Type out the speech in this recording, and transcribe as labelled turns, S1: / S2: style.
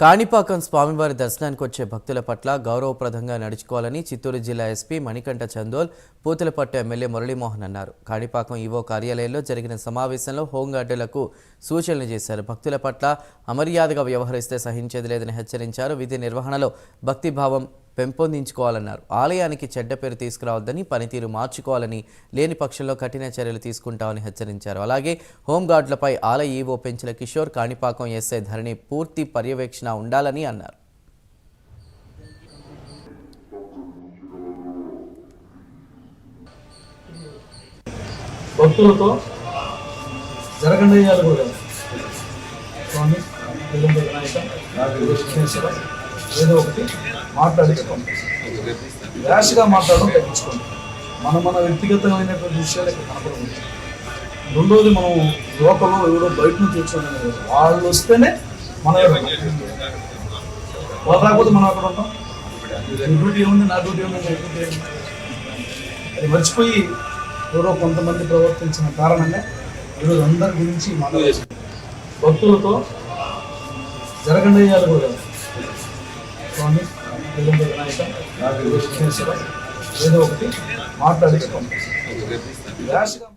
S1: కాణిపాకం స్వామివారి దర్శనానికి వచ్చే భక్తుల పట్ల గౌరవప్రదంగా నడుచుకోవాలని చిత్తూరు జిల్లా ఎస్పీ మణికంఠ చందోల్ పూతలపట్టు ఎమ్మెల్యే మురళీమోహన్ అన్నారు. కాణిపాకం ఈవో కార్యాలయంలో జరిగిన సమావేశంలో హోంగార్డులకు సూచనలు చేశారు. భక్తుల పట్ల అమర్యాదగా వ్యవహరిస్తే సహించేది లేదని హెచ్చరించారు. విధి నిర్వహణలో భక్తిభావం పెంపొందించుకోవాలన్నారు. ఆలయానికి చెడ్డ పేరు తీసుకురావద్దని పనితీరు మార్చుకోవాలని లేని పక్షంలో కఠిన చర్యలు తీసుకుంటామని హెచ్చరించారు. అలాగే హోంగార్డులపై ఆలయ ఈవో పెంచిన కిషోర్ కాణిపాకం ఎస్ఐ ధరణి పూర్తి పర్యవేక్షణ ఉండాలని అన్నారు.
S2: భక్తులతో జరగండి కూడా. స్వామి వినాయక ఏదో ఒకటి. మాట్లాడించుకోండి ర్యాష్గా మాట్లాడడం తగ్గించుకోండి. మన మన వ్యక్తిగతమైనటువంటి విషయాలు ఇక్కడ కనపడకూడదు రెండోది మనం లోకంలో ఎవరో బయట నుంచి వచ్చి వాళ్ళు వస్తేనే మన వాళ్ళు రాకపోతే మనం అక్కడ ఉంటాం? డ్యూటీ ఏముంది? నా డ్యూటీ ఏముంది? డ్యూటీ అది మర్చిపోయి ఎవరో కొంతమంది ప్రవర్తించిన కారణంగా ఈరోజు అందరి గురించి మాట్లాడారు భక్తులతో జరగండి కూడా. స్వామి వినాయక విఘ్నేశ్వర ఏదో ఒకటి మాట్లాడించుకోండి ర్యాష్గా